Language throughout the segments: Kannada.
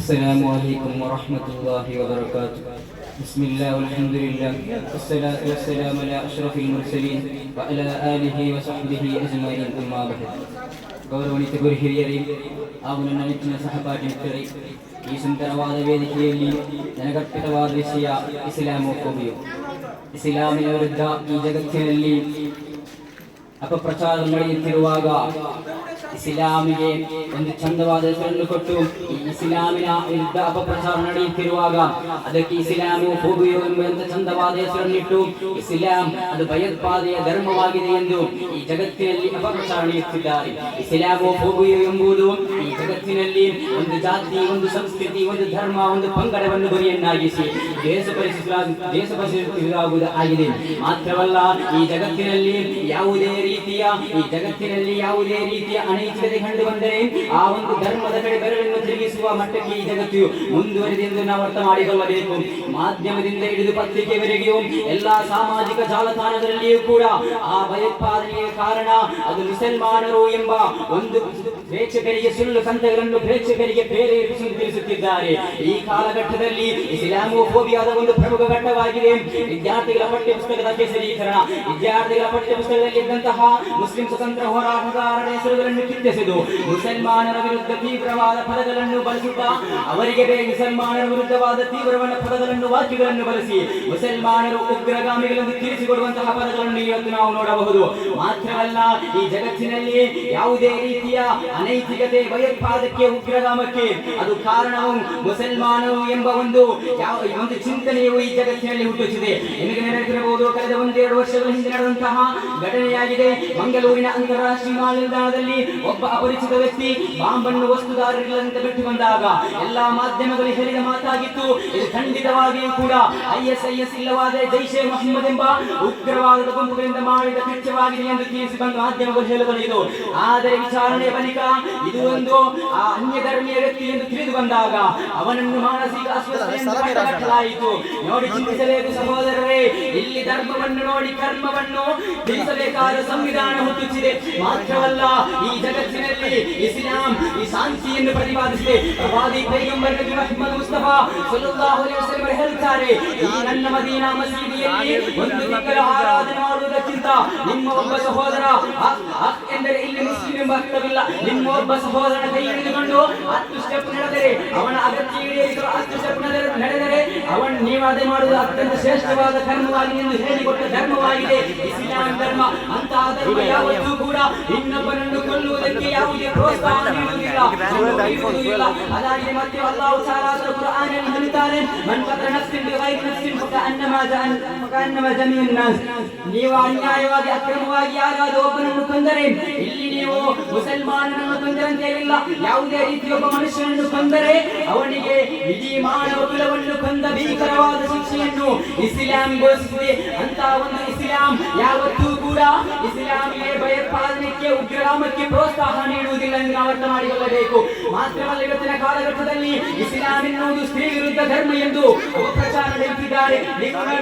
السلام عليكم ورحمة الله وبركاته بسم الله والحمد لله والصلاة والسلام على أشرف المرسلين وعلى آله وصحبه أجمعين أما بعد ಗೌರವಾನ್ವಿತ ಗುರು ಹಿರಿಯರೇ ಹಾಗೂ ನನ್ನ ನೆಚ್ಚಿನ ಸಹಪಾಠಿ ಮಿತ್ರರೇ ಈ ಸುಂದರವಾದ ವೇದಿಕೆಯಲ್ಲಿ ನನಗರ್ಪಿತವಾದ ವಿಷಯ ಇಸ್ಲಾಮೋಫೋಬಿಯು ಇಸ್ಲಾಮಿನ ವಿರುದ್ಧ ಈ ಜಗತ್ತಿನಲ್ಲಿ ಅಪಪ್ರಚಾರ ನಡೆಯುತ್ತಿರುವಾಗ ಇಸ್ಲಾಮಿಗೆ ಒಂದು ಚಂದವಾದ ಹೆಸರನ್ನು ಕೊಟ್ಟು ಈ ಇಸ್ಲಾಮಿನ ವಿರುದ್ಧ ಅಪಪ್ರಚಾರ ನಡೆಯುತ್ತಿರುವಾಗ ಅದಕ್ಕೆ ಇಸ್ಲಾಮು ಹೋಗಿಯೋ ಎಂಬ ಚಂದವಾದ ಹೆಸರನ್ನಿಟ್ಟು, ಇಸ್ಲಾಂ ಅದು ಭಯೋತ್ಪಾದೆಯ ಧರ್ಮವಾಗಿದೆ ಎಂದು ಈ ಜಗತ್ತಿನಲ್ಲಿ ಅಪಪ್ರಚಾರ ನಡೆಯುತ್ತಿದ್ದಾರೆ. ಇಸ್ಲಾಮು ಹೋಗಿಯೋ ಎಂಬುದು ಈ ಜಗತ್ತಿನಲ್ಲಿ ಒಂದು ಜಾತಿ, ಒಂದು ಸಂಸ್ಕೃತಿ, ಒಂದು ಧರ್ಮ, ಒಂದು ಪಂಗಡವನ್ನು ಗುರಿಯನ್ನಾಗಿಸಿ ದೇಶಪಡಿಸಲಾಗ ದೇಶಪಡಿಸಲಾಗುವುದು ಆಗಿದೆ ಮಾತ್ರವಲ್ಲ, ಈ ಜಗತ್ತಿನಲ್ಲಿ ಯಾವುದೇ ರೀತಿಯ, ಈ ಜಗತ್ತಿನಲ್ಲಿ ಯಾವುದೇ ರೀತಿಯ ಅನೈತಿಕತೆ ಕಂಡು ಬಂದರೆ ಆ ಒಂದು ಧರ್ಮದ ಕಡೆ ಬೆರಳನ್ನು ತಿರುಗಿಸುವ ಮಟ್ಟಕ್ಕೆ ಈ ಜಗತ್ತು ಮುಂದುವರಿದೆ ಎಂದು ನಾವು ಅರ್ಥ ಮಾಡಿಕೊಳ್ಳಬೇಕು. ಮಾಧ್ಯಮದಿಂದ ಹಿಡಿದು ಪತ್ರಿಕೆವರೆಗೂ ಎಲ್ಲಾ ಸಾಮಾಜಿಕ ಜಾಲತಾಣದಲ್ಲಿಯೂ ಕೂಡ ಆ ಭಯೋತ್ಪಾದನೆಯ ಕಾರಣ ಅದು ಮುಸಲ್ಮಾನರು ಎಂಬ ಒಂದು ಪ್ರೇಕ್ಷಕರಿಗೆ ಸುಳ್ಳು ಸಂತಗಳನ್ನು ಪ್ರೇಕ್ಷಕರಿಗೆ ತಿಳಿಸುತ್ತಿದ್ದಾರೆ. ಈ ಕಾಲಘಟ್ಟದಲ್ಲಿ ಇಸ್ಲಾಮೋಫೋಬಿಯಾದ ಒಂದು ಪ್ರಮುಖ ಘಟ್ಟವಾಗಿದೆ. ವಿದ್ಯಾರ್ಥಿಗಳ ಪಠ್ಯ ಪುಸ್ತಕದ ಕೇಸರೀಕರಣ. ವಿದ್ಯಾರ್ಥಿಗಳ ಪಠ್ಯ ಪುಸ್ತಕದಲ್ಲಿ ಇದ್ದಂತಹ ಮುಸ್ಲಿಂ ಸ್ವತಂತ್ರ ಹೋರಾಟಗಾರರ ಹೆಸರುಗಳನ್ನು ಕಿತ್ತೆಸೆದು ಮುಸಲ್ಮಾನರ ವಿರುದ್ಧ ತೀವ್ರವಾದ ಪದಗಳನ್ನು ಬಳಸುತ್ತಾ ಅವರಿಗೆ ಬೇ ಮುಸಲ್ಮಾನರ ವಿರುದ್ಧವಾದ ತೀವ್ರವಾದ ಪದಗಳನ್ನು, ವಾಕ್ಯಗಳನ್ನು ಬಳಸಿ ಮುಸಲ್ಮಾನರು ಉಗ್ರಗಾಮಿಗಳನ್ನು ತಿಳಿಸಿಕೊಡುವಂತಹ ಪದಗಳನ್ನು ಇವತ್ತು ನಾವು ನೋಡಬಹುದು. ಮಾತ್ರವಲ್ಲ, ಈ ಜಗತ್ತಿನಲ್ಲಿ ಯಾವುದೇ ರೀತಿಯ ಅನೈತಿಕತೆ, ಭಯೋತ್ಪಾದಕ್ಕೆ, ಉಗ್ರಗಾಮಕ್ಕೆ ಅದು ಕಾರಣವು ಮುಸಲ್ಮಾನರು ಎಂಬ ಒಂದು ಯಾವ ಒಂದು ಚಿಂತನೆಯು ಈ ಜಗತ್ತಿನಲ್ಲಿ ಹುಟ್ಟುತ್ತಿದೆ. ನಿಮಗೆ ನೆನಪಿರಬಹುದು, ಕಳೆದ ಒಂದೆರಡು ವರ್ಷಗಳ ಹಿಂದೆ ನಡೆದಂತಹ ಘಟನೆಯಾಗಿದೆ. ಮಂಗಳೂರಿನ ಅಂತಾರಾಷ್ಟ್ರೀಯ ನಿಲ್ದಾಣದಲ್ಲಿ ಒಬ್ಬ ಅಪರಿಚಿತ ವ್ಯಕ್ತಿ ಬಾಂಬನ್ನು ವಸ್ತುದಾರರಿಲ್ಲದಂತೆ ಬಿಟ್ಟು ಬಂದಾಗ ಎಲ್ಲಾ ಮಾಧ್ಯಮಗಳು ಹೇಳಿದ ಮಾತಾಗಿತ್ತು. ಇದು ಖಂಡಿತವಾಗಿಯೂ ಕೂಡ ಐಎಸ್ಐಎಸ್ ಇಲ್ಲವಾದ ಜೈಷೆ ಮೊಹಮ್ಮದ್ ಎಂಬ ಉಗ್ರವಾದದ ಗುಂಪುಗಳಿಂದ ಮಾಡಿದ ಕೃತ್ಯವಾಗಿದೆ ಎಂದು ತಿಳಿಸಿ ಬಂದ ಮಾಧ್ಯಮಗಳು ಹೇಳಬಲ್ಲಿದು ಆದರೆ ವಿಚಾರಣೆ ಬಳಿಕ ಇದು ಒಂದು ಆ ಅನ್ಯ ಧರ್ಮೀಯ ವ್ಯಕ್ತಿ ಎಂದು ತಿಳಿದು ಬಂದಾಗ ಅವನನ್ನು ಮಾನಸಿಕ ಪಟ್ಟಲಾಯಿತು ನೋಡಿ ಚಿಂತಿಸಬೇಕು ಸಹೋದರರೇ. ಇಲ್ಲಿ ಧರ್ಮವನ್ನು ನೋಡಿ ಕರ್ಮವನ್ನು ತಿಳಿಸಬೇಕಾದ ಸಂವಿಧಾನ ಹುಟ್ಟುತ್ತಿದೆ. ಮಾತ್ರವಲ್ಲ ಈ ಜಗತ್ತಿನಲ್ಲಿ ಇಸ್ಲಾಂ ಈ ಶಾಂತಿಯನ್ನು ಪ್ರತಿಪಾದಿಸಿದೆ. ಪ್ರವಾದಿ ಪೈಗಂಬರ್ ನಬಿ ಮುಹಮ್ಮದ್ ಮುಸ್ತಫಾ ಸಲ್ಲಲ್ಲಾಹು ಅಲೈಹಿ ವಸಲ್ಲಂ ಹೇಳುತ್ತಾರೆ, ಈ ನನ್ನ ಮದೀನಾ ಮಸೀದಿಯಲ್ಲಿ ಒಂದು ತಿಂಗಳ ಆರಾಧನೆ ಮಾಡುವುದಕ್ಕಿಂತ ನಿಮ್ಮ ಒಬ್ಬ ಸಹೋದರ ಹಕ್ ಎಂದರೆ ಇಲ್ಲಿ ಮುಸ್ಲಿಂ ಎಂಬ ಅರ್ಥವಿಲ್ಲ. ನಿಮ್ಮ ಒಬ್ಬ ಸಹೋದರ ಕೈ ಹಿಡಿದುಕೊಂಡು ಹತ್ತು ಸ್ಟೆಪ್ ನಡೆದರೆ, ಅವನ ಅಗತ್ಯ ಈಡೇರಿಸಲು ಹತ್ತು ಸ್ಟೆಪ್ ನಡೆದರೆ ಅವನು ನೀವು ಅದೇ ಮಾಡುವುದು ಅತ್ಯಂತ ಶ್ರೇಷ್ಠವಾದ ಕರ್ಮವಾಗಿದೆ ಎಂದು ಹೇಳಿಕೊಟ್ಟ ಧರ್ಮವಾಗಿದೆ. ಇಸ್ಲಾಂ ಧರ್ಮ, ಅಂತಹ ಧರ್ಮ ಯಾವತ್ತೂ ಕೂಡ ಇನ್ನೊಬ್ಬನನ್ನು ಕೊಲ್ಲುವುದಕ್ಕೆ ಯಾವುದೇ ಪ್ರೋತ್ಸಾಹ ನೀಡುವುದಿಲ್ಲ ನೀಡುವುದಿಲ್ಲ. ಅದಾಗಿ ಮತ್ತೆ ಅಲ್ಲಾಹು ತನ್ನ ಕುರ್ಆನಿನಲ್ಲಿ ಹೇಳುತ್ತಾನೆ ಮನ್ ಕತರ ನಫ್ಸಿನ್ ಬಿಗೈರಿ ನಫ್ಸಿನ್ ಫಕಅನ್ನಮಾ ಜಅನ್ ಫಕಅನ್ನಮಾ ಜಮೀಅನ್ ನಾಸ್ ನೀವು ಅನ್ಯಾಯವಾಗಿ ಅಕ್ರಮವಾಗಿ ಯಾರಾದರೂ ಒಬ್ಬನನ್ನು ಕೊಂದರೆ ಇಲ್ಲಿ ನೀವು ಮುಸಲ್ಮಾನನನ್ನು ಕೊಂದರಂತೆ ಇಲ್ಲ ಯಾವುದೇ ರೀತಿಯ ಒಬ್ಬ ಮನುಷ್ಯನನ್ನು ಕೊಂದರೆ ಅವನಿಗೆ ಇಡೀ ಮಾನವ ಕುಲವನ್ನು ಕೊಂದ ಭೀಕರವಾದ ಶಿಕ್ಷೆಯನ್ನು ಇಸ್ಲಾಂ ಘೋಷಿಸಿದೆ ಅಂತ ಒಂದು ಇಸ್ಲಾಂ ಯಾವತ್ತೂ ಕೂಡ ಇಸ್ಲಾಮಿಗೆ ಭಯೋತ್ಪಾದನೆಗೆ ಉಗ್ರಗಾಮಕ್ಕೆ ಪ್ರೋತ್ಸಾಹ ನೀಡುವುದಿಲ್ಲ ಎಂದು ನಾವು ಅರ್ಥ ಮಾಡಿಕೊಳ್ಳಬೇಕು. ಮಾತ್ರವಲ್ಲ ಇವತ್ತಿನ ಕಾಲಘಟ್ಟದಲ್ಲಿ ಇಸ್ಲಾಂ ಎನ್ನುವುದು ಸ್ತ್ರೀ ವಿರುದ್ಧ ಧರ್ಮ ಎಂದು ಪ್ರಚಾರ ನಡೆಯುತ್ತಿದ್ದಾರೆ.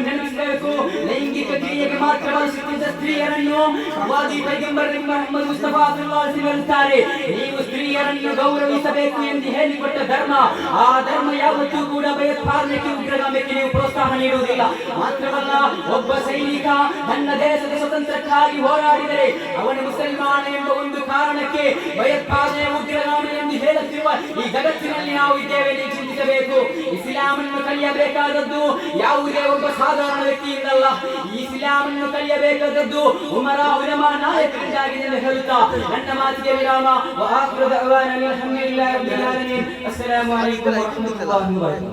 ನೆನಪಿಸಬೇಕು. ಲೈಂಗಿಕ ಕ್ರಿಯೆಗೆ ಮಾತ್ರ ಬಳಸುತ್ತಿದ್ದ ಸ್ತ್ರೀಯರನ್ನು ಪ್ರವಾದಿ ಪೈಗಂಬರ್ ಮೊಹಮ್ಮದ್ ನೀವು ಸ್ತ್ರೀಯರನ್ನು ಗೌರವಿಸಬೇಕು ಎಂದು ಹೇಳಿಕೊಟ್ಟ ಧರ್ಮ, ಆ ಧರ್ಮ ಯಾವತ್ತೂ ಕೂಡ ಭಯೋತ್ಪಾದನೆಗೆ ಉಗ್ರಗಾಮಕ್ಕೆ ನೀವು ಪ್ರೋತ್ಸಾಹ ನೀಡುವುದಿಲ್ಲ. ಮಾತ್ರವಲ್ಲ ಒಬ್ಬ ಸೈನಿಕ ತನ್ನ ದೇಶದ ಸ್ವತಂತ್ರಕ್ಕಾಗಿ ಹೋರಾಡಿದರೆ ಅವನು ಮುಸಲ್ಮಾನ ಎಂಬ ಒಂದು ಕಾರಣಕ್ಕೆ ಭಯೋತ್ಪಾದನೆ ಉಗ್ರಗಾಮಿ ಎಂದು ಹೇಳುತ್ತಿರುವ ಈ ಜಗತ್ತಿನಲ್ಲಿ ನಾವು ಇದ್ದೇವೆ ನೀವು ಚಿಂತಿಸಬೇಕು ಇಸ್ಲಾಮನ್ನು ಕಲಿಯಬೇಕಾದದ್ದು ಯಾವುದೇ ಒಬ್ಬ ಸಾಧಾರಣ ವ್ಯಕ್ತಿಯಿಂದಲ್ಲ ಈ ಇಸ್ಲಾಮನ್ನು ಕಲಿಯಬೇಕಾದದ್ದು ಉಮರ ಉಲಮ ನಾಯಕರಿಂದಾಗಿದೆ ಎಂದು ಹೇಳುತ್ತಾ ನನ್ನ ಮಾತಿಗೆ ವಿರಾಮ ವಆಖಿರು ದಅವಾನಾ ಅಲ್ಹಮ್ದುಲಿಲ್ಲಾಹಿ ರಬ್ಬಿಲ್ ಆಲಮೀನ್ ಅಸ್ಸಲಾಮು ಅಲೈಕುಂ ವರಹಮತುಲ್ಲಾಹಿ ವಬರಕಾತುಹು